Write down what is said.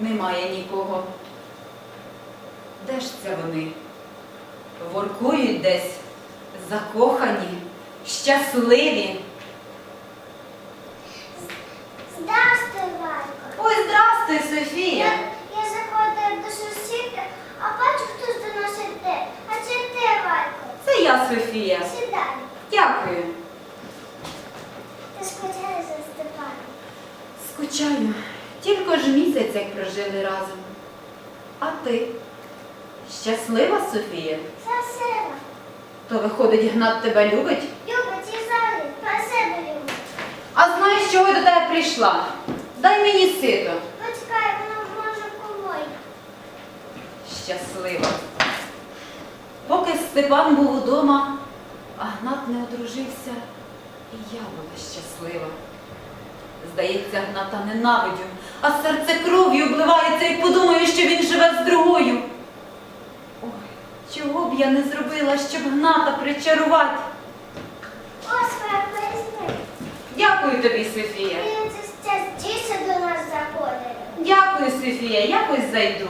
немає нікого. Де ж це вони? Воркують десь, закохані, щасливі. Здравствуй, Валько. Ой, здрастуй, Софія! я заходила до сусідки, а бачу, хтось до нас іде. А це ти, Валько. Це я, Софія. Сідай. Дякую. Ти скучаєш за Степаном. Скучаю. Тільки ж місяць, як прожили разом. А ти? Щаслива, Софія? Спасибо. То виходить, Гнат тебе любить? Любить і завжди. Спасибо, любить. А знаєш, чого я до тебе прийшла? Дай мені сито. Почекай, воно може комой. Щаслива. Поки Степан був удома, а Гнат не одружився, і я була щаслива. Здається, Гната ненавидю, а серце кров'ю обливається і подумаю, що він живе з другою. Ой, чого б я не зробила, щоб Гната причарувати? Ось моя візьми. Дякую тобі, Софія. Це дійсно до нас заходить. Дякую, Софія, якось зайду.